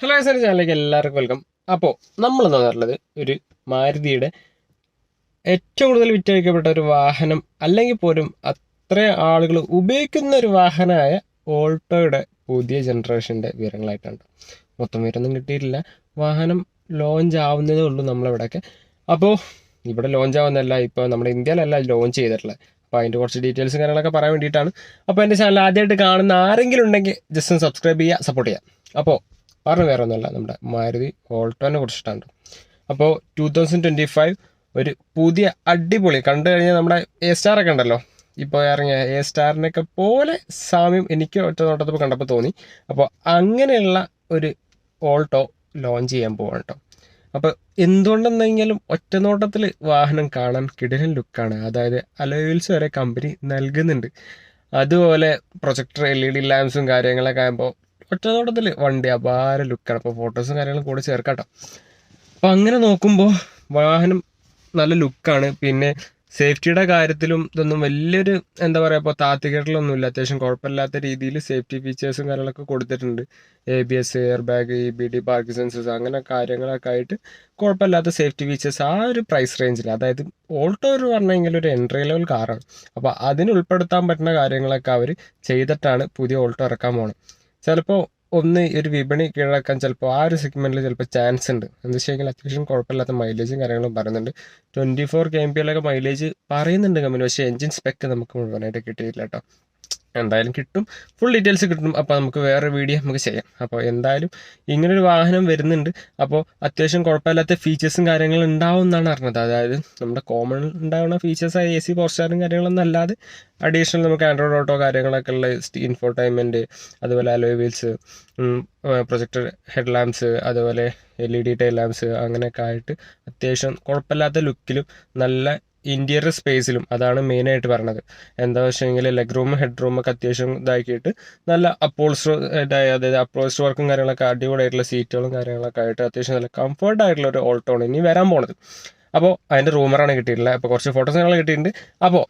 Hello sir ചാനലിലേക്ക് എല്ലാവർക്കും welcome. അപ്പോൾ നമ്മൾ പറഞ്ഞിട്ടുള്ളത് ഒരു മാരുതിയുടെ ഏറ്റവും കൂടുതൽ വിറ്റഴിക്കപ്പെട്ട ഒരു വാഹനം അല്ലെങ്കിൽ പോലും അത്ര ആളുകൾ ഉപയോഗിക്കുന്ന ഒരു വാഹനമായ ഓൾട്ടോയുടെ പുതിയ ജനറേഷന്റെ വിവരങ്ങളായിട്ടാണ്. മൊത്തം വിവരമൊന്നും കിട്ടിയിട്ടില്ല. വാഹനം ലോഞ്ച് ആവുന്നതേ ഉള്ളൂ നമ്മളിവിടെയൊക്കെ. അപ്പോൾ ഇവിടെ ലോഞ്ച് ആവുന്നതല്ല ഇപ്പോൾ നമ്മുടെ ഇന്ത്യയിലല്ല ലോഞ്ച് ചെയ്തിട്ടുള്ളത്. അപ്പോൾ അതിന്റെ കുറച്ച് ഡീറ്റെയിൽസും കാര്യങ്ങളൊക്കെ പറയാൻ വേണ്ടിയിട്ടാണ്. അപ്പോൾ എന്റെ ചാനൽ ആദ്യമായിട്ട് കാണുന്ന ആരെങ്കിലും ഉണ്ടെങ്കിൽ ജസ്റ്റ് സബ്സ്ക്രൈബ് ചെയ്യുക സപ്പോർട്ട് ചെയ്യുക. അപ്പോൾ പറഞ്ഞു വേറെ ഒന്നുമല്ല നമ്മുടെ മാരുതി ഓൾട്ടോനെ കുറിച്ചിട്ടാണ്. അപ്പോൾ ടൂ തൗസൻഡ് ട്വന്റി ഫൈവ് ഒരു പുതിയ അടിപൊളി കണ്ടു കഴിഞ്ഞാൽ നമ്മുടെ എ സ്റ്റാർ ഒക്കെ ഉണ്ടല്ലോ. ഇപ്പോൾ ഇറങ്ങിയ എ സ്റ്റാറിനൊക്കെ പോലെ സാമ്യം എനിക്ക് ഒറ്റ നോട്ടത്തിൽ കണ്ടപ്പോൾ തോന്നി. അപ്പോൾ അങ്ങനെയുള്ള ഒരു ഓൾട്ടോ ലോഞ്ച് ചെയ്യാൻ പോവാണ് കേട്ടോ അപ്പോൾ എന്തുകൊണ്ടെന്നെങ്കിലും ഒറ്റ നോട്ടത്തിൽ വാഹനം കാണാൻ കിടിലൻ ലുക്കാണ്. അതായത് അലോയിൽസ് വരെ കമ്പനി നൽകുന്നുണ്ട്. അതുപോലെ പ്രൊജക്ടർ എൽ ഇ ഡി ലാംസും കാര്യങ്ങളൊക്കെ ആകുമ്പോൾ ഒറ്റനോട്ടത്തിൽ വണ്ടി അപാര ലുക്കാണ് അപ്പോൾ ഫോട്ടോസും കാര്യങ്ങളും കൂടെ ചേർക്കാട്ടോ. കേട്ടോ അപ്പോൾ അങ്ങനെ നോക്കുമ്പോൾ വാഹനം നല്ല ലുക്കാണ് പിന്നെ സേഫ്റ്റിയുടെ കാര്യത്തിലും ഇതൊന്നും വലിയൊരു എന്താ പറയുക ഇപ്പോൾ താത്തികേട്ടിലൊന്നുമില്ല അത്യാവശ്യം കുഴപ്പമില്ലാത്ത രീതിയിൽ സേഫ്റ്റി ഫീച്ചേഴ്സും കാര്യങ്ങളൊക്കെ കൊടുത്തിട്ടുണ്ട്. A B S air bag E B D park sensors അങ്ങനെ കാര്യങ്ങളൊക്കെ ആയിട്ട് കുഴപ്പമില്ലാത്ത സേഫ്റ്റി ഫീച്ചേഴ്സ് ആ ഒരു പ്രൈസ് റേഞ്ചിൽ അതായത് ഓൾട്ടോ എന്ന് പറഞ്ഞു കഴിഞ്ഞാൽ ഒരു എൻട്രി ലെവൽ കാറാണ് അപ്പോൾ അതിന് ഉൾപ്പെടുത്താൻ പറ്റുന്ന കാര്യങ്ങളൊക്കെ അവർ ചെയ്തിട്ടാണ് പുതിയ ഓൾട്ടോ ഇറക്കാൻ പോകുന്നത് ചിലപ്പോൾ ഒന്ന് ഒരു വിപണി കീഴടക്കാൻ ചിലപ്പോൾ ആ ഒരു സെഗ്മെന്റിൽ ചിലപ്പോൾ ചാൻസ് ഉണ്ട്. എന്താ വെച്ച് കഴിഞ്ഞാൽ അത്യാവശ്യം കുഴപ്പമില്ലാത്ത മൈലേജും കാര്യങ്ങളും പറയുന്നുണ്ട്. ട്വന്റി ഫോർ കെ എം പിയിലൊക്കെ മൈലേജ് പറയുന്നുണ്ട് കമ്പനി. പക്ഷേ എഞ്ചിൻ സ്പെക്ക് നമുക്ക് മുഴുവനായിട്ട് കിട്ടിയില്ല കേട്ടോ എന്തായാലും കിട്ടും. ഫുൾ ഡീറ്റെയിൽസ് കിട്ടും. അപ്പോൾ നമുക്ക് വേറെ വീഡിയോ നമുക്ക് ചെയ്യാം. അപ്പോൾ എന്തായാലും ഇങ്ങനൊരു വാഹനം വരുന്നുണ്ട്. അപ്പോൾ അത്യാവശ്യം കുഴപ്പമില്ലാത്ത ഫീച്ചേഴ്സും കാര്യങ്ങളും ഉണ്ടാവും എന്നാണ് അറിഞ്ഞത്. അതായത് നമ്മുടെ കോമൺ ഉണ്ടാവുന്ന ഫീച്ചേഴ്സായ എ സി പോർച്ചാറും കാര്യങ്ങളൊന്നും അല്ലാതെ അഡീഷണൽ നമുക്ക് ആൻഡ്രോയിഡ് ഓട്ടോ കാര്യങ്ങളൊക്കെ ഉള്ള ഇൻഫോർടൈൻമെന്റ് അതുപോലെ alloy wheels projector head lamps അതുപോലെ L E D tail lamps അങ്ങനെയൊക്കെ ആയിട്ട് അത്യാവശ്യം കുഴപ്പമില്ലാത്ത ലുക്കിലും നല്ല ഇന്റീരിയർ സ്പേസിലും അതാണ് മെയിനായിട്ട് പറഞ്ഞത്. എന്താ വെച്ചെങ്കിൽ ലെഗ് റൂം ഹെഡ് റൂം ഒക്കെ അത്യാവശ്യം ഇതാക്കിയിട്ട് നല്ല അപ്പോൾസ്റ്റർ അതായത് അപ്പോൾസ്റ്റർ വർക്കും കാര്യങ്ങളൊക്കെ അടിപൊളിയായിട്ടുള്ള സീറ്റുകളും കാര്യങ്ങളൊക്കെ ആയിട്ട് അത്യാവശ്യം നല്ല കംഫർട്ട് ആയിട്ടുള്ള ഒരു ഓൾട്ടോണ് ഇനി വരാൻ പോണത്. അപ്പോൾ അതിന്റെ റൂമറാണ് കിട്ടിയിട്ടുള്ളത്. അപ്പോൾ കുറച്ച് ഫോട്ടോസ് ഞങ്ങൾ കിട്ടിയിട്ടുണ്ട്. അപ്പോൾ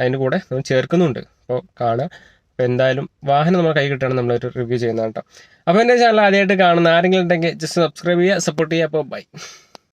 അതിന്റെ കൂടെ നമ്മൾ ചേർക്കുന്നുണ്ട്. അപ്പോൾ കാണുക അപ്പോൾ എന്തായാലും വാഹനം നമ്മൾ കൈ കിട്ടുകയാണ് നമ്മളൊരു റിവ്യൂ ചെയ്യുന്നത് കേട്ടോ. അപ്പോൾ എന്റെ ചാനൽ ആദ്യമായിട്ട് കാണുന്ന ആരെങ്കിലും ഉണ്ടെങ്കിൽ ജസ്റ്റ് സബ്സ്ക്രൈബ് ചെയ്യുക സപ്പോർട്ട് ചെയ്യുക. അപ്പോൾ ബൈ